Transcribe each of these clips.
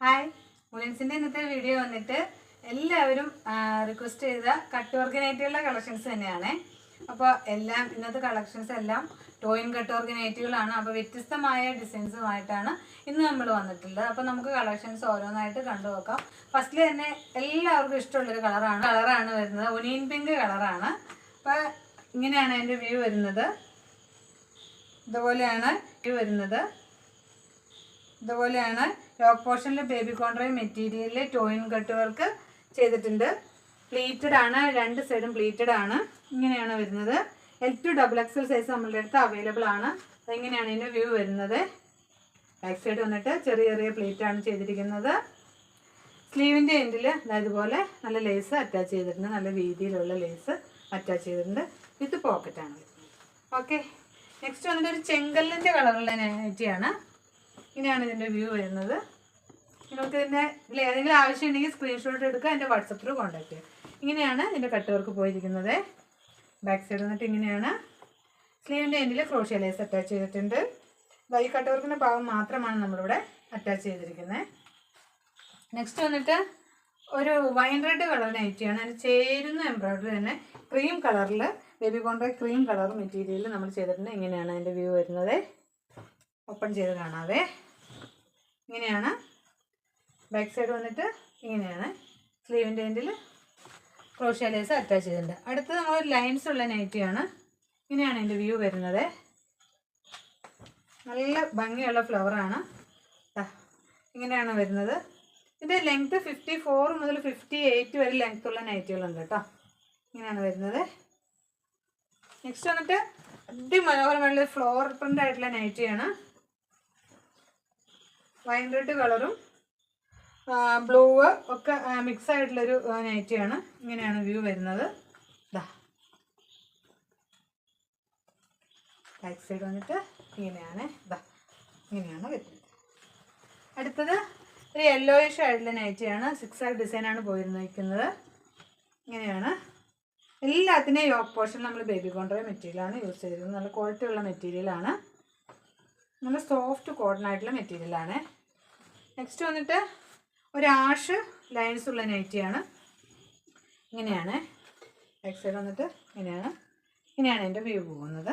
Hi. മുലൻസിന്റെ ഇന്നത്തെ video വന്നിട്ട് എല്ലാവരും റിക്വസ്റ്റ് ചെയ്ത കട്ട് ഓർഗനൈറ്റുകളുടെ കളക്ഷൻസ് തന്നെയാണ്. അപ്പോൾ എല്ലാം ഇന്നത്തെ കളക്ഷൻസ് എല്ലാം ടോയിൻ കട്ട് ഓർഗനൈറ്റുകളാണ് അപ്പോൾ വ്യത്യസ്തമായ ഡിസൈൻസുമായിട്ടാണ് ഇന്ന് നമ്മൾ വന്നിട്ടുള്ളത്. അപ്പോൾ നമുക്ക് കളക്ഷൻസ് ഓരോന്നായിട്ട് കണ്ടു നോക്കാം. ഫസ്റ്റിൽ തന്നെ എല്ലാവർക്കും ഇഷ്ടമുള്ളൊരു കളറാണ്. കളറാണ് വരുന്നത്. ഒനിയൻ പിങ്ക് കളറാണ്. അപ്പോൾ ഇങ്ങനെയാണ് അതിന്റെ വ്യൂ വരുന്നത്. ഇതുപോലെയാണ് വ്യൂ വരുന്നത്. ഇതുപോലെയാണ് ലോക്ക് പോർഷനിൽ ബേബി കോൺട്രൈ മെറ്റീരിയലിൽ ടോയിൻ കട്ട് വർക്ക് ചെയ്തിട്ടുണ്ട്. പ്ലീറ്റഡ് ആണ് രണ്ട് സൈഡും പ്ലീറ്റഡ് ആണ്. ഇങ്ങനെയാണ് വരുന്നത്. L to double XL size നമ്മളുടെ അടുത്ത് അവൈലബിൾ ആണ്. ഇങ്ങനെയാണ് ഇതിന്റെ വ്യൂ വരുന്നത്? ബാക്ക് സൈഡ് വന്നിട്ട് ചെറിയ ചെറിയ പ്ലീറ്റ് ആണ് ചെയ്തിരിക്കുന്നത്. സ്ലീവിന്റെ എൻഡിൽ ഇതുപോലെ നല്ല ലേസ് അറ്റാച്ച് ചെയ്തിട്ടുണ്ട്. നല്ല വീതിയിലുള്ള ലേസ് അറ്റാച്ച് ചെയ്തിട്ടുണ്ട്. വിത്ത് പോക്കറ്റാണ് ഓക്കെ നെക്സ്റ്റ് വന്നിട്ട് ഒരു ചെങ്കല്ലിന്റെ കളറുള്ള നൈറ്റിയാണ്. ഇങ്ങനെയാണ് ഇതിന്റെ വ്യൂ വരുന്നത്. നിങ്ങൾക്ക് ഇതിന്റെ ഇതിൽ ഏതെങ്കിലും ആവശ്യമുണ്ടെങ്കിൽ സ്ക്രീൻഷോട്ട് എടുക്കുക എന്റെ വാട്സപ്പിൽ കോൺടാക്ട് ചെയ്യുക. ഇങ്ങനെയാണ് ഇതിന്റെ കട്ട് വർക്ക് പോയിരിക്കുന്നത്. ബാക്ക് സൈഡ് വന്നിട്ട് ഇങ്ങനെയാണ്. സ്ലീവിന്റെ എൻഡിൽ ക്രോഷ്യ ലേസ് അറ്റാച്ച് ചെയ്തിട്ടുണ്ട്. ബൈ കട്ട് വർക്കിന്റെ ഭാഗം മാത്രമാണ് നമ്മളിവിടെ അറ്റാച്ച് ചെയ്തിരിക്കുന്നത്. നെക്സ്റ്റ് വന്നിട്ട് ഒരു വൈൻ റെഡ് കളർ നൈറ്റിയാണ് അതിന് ചേരുന്ന എംബ്രോയിഡറി തന്നെ ക്രീം കളറിൽ baby contra cream colour material നമ്മൾ ചെയ്തിട്ടുണ്ട്. ഇങ്ങനെയാണ് അതിന്റെ വ്യൂ വരുന്നത്. ഓപ്പൺ ചെയ്ത് കാണാവേ. ഇങ്ങനെയാണ്. ബാക്ക് സൈഡ് വന്നിട്ട് ഇങ്ങനെയാണ്. സ്ലീവിന്റെ എൻഡിൽ ക്രോഷ്യ ലേസ് അറ്റാച്ച് ചെയ്തിട്ടുണ്ട്. അടുത്തത് നമ്മൾ ലൈൻസ് ഉള്ള നൈറ്റിയാണ് ഇങ്ങനെയാണ് എന്റെ വ്യൂ വരുന്നത്. നല്ല ഭംഗിയുള്ള ഫ്ലവറാണ് ഇങ്ങനെയാണ് വരുന്നത്. ഇതിന്റെ ലെങ്ത്ത് ഫിഫ്റ്റി ഫോർ മുതൽ ഫിഫ്റ്റി എയ്റ്റ് വരെ ലെങ്ത് ഉള്ള നൈറ്റികളുണ്ട് കേട്ടോ. ഇങ്ങനെയാണ് വരുന്നത്. നെക്സ്റ്റ് വന്നിട്ട് അതിമനോഹരമായിട്ടുള്ള ഫ്ലോർ പ്രിന്റ് ആയിട്ടുള്ള നൈറ്റിയാണ് വൈൻ റെഡ് കളറും ബ്ലൂ ഒക്കെ മിക്സ് ആയിട്ടുള്ളൊരു നൈറ്റിയാണ്. ഇങ്ങനെയാണ് വ്യൂ വരുന്നത്. ഇതാ ബാക്ക് സൈഡ് വന്നിട്ട് ഇങ്ങനെയാണ്. ഇതാ ഇങ്ങനെയാണ് വരുന്നത്. അടുത്തത് ഒരു യെല്ലോയിഷ് ആയിട്ടുള്ള നൈറ്റിയാണ്. സിക്സ് ആർ ഡിസൈനാണ് പോയിരുന്നിരിക്കുന്നത്. ഇങ്ങനെയാണ്. എല്ലാത്തിനെയും യോക്ക് പോർഷൻ നമ്മൾ ബേബി കോൺട്രോ മെറ്റീരിയലാണ് യൂസ് ചെയ്തത്. നല്ല ക്വാളിറ്റി ഉള്ള മെറ്റീരിയലാണ് നല്ല സോഫ്റ്റ് കോട്ടൺ ആയിട്ടുള്ള മെറ്റീരിയലാണ് നെക്സ്റ്റ് വന്നിട്ട് ഒരു ആഷ് ലൈൻസ് ഉള്ള നൈറ്റിയാണ് ഇങ്ങനെയാണ്. ബാക്ക് സൈഡ് വന്നിട്ട് ഇങ്ങനെയാണ്. ഇങ്ങനെയാണ് എന്റെ വ്യൂ പോകുന്നത്.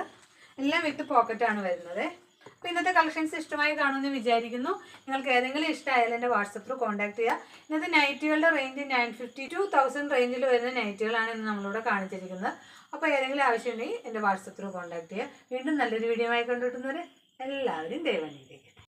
എല്ലാം വിത്ത് പോക്കറ്റാണ് വരുന്നത്. അപ്പോൾ ഇന്നത്തെ കളക്ഷൻസ് ഇഷ്ടമായി കാണുമെന്ന് വിചാരിക്കുന്നു. നിങ്ങൾക്ക് ഏതെങ്കിലും ഇഷ്ടമായാലും എന്റെ വാട്സപ്പിൽ കോൺടാക്ട് ചെയ്യുക ഇന്നത്തെ നൈറ്റുകളുടെ range nine fifty to thousand റേഞ്ചിൽ വരുന്ന നൈറ്റുകളാണ് ഇന്ന് നമ്മളിവിടെ കാണിച്ചിരിക്കുന്നത്. അപ്പോൾ ഏതെങ്കിലും ആവശ്യമുണ്ടെങ്കിൽ എന്റെ വാട്സപ്പിൽ കോൺടാക്ട് ചെയ്യുക വീണ്ടും നല്ലൊരു വീഡിയോ ആയി കണ്ടുകിട്ടുന്നവരെ എല്ലാവരും ദൈവം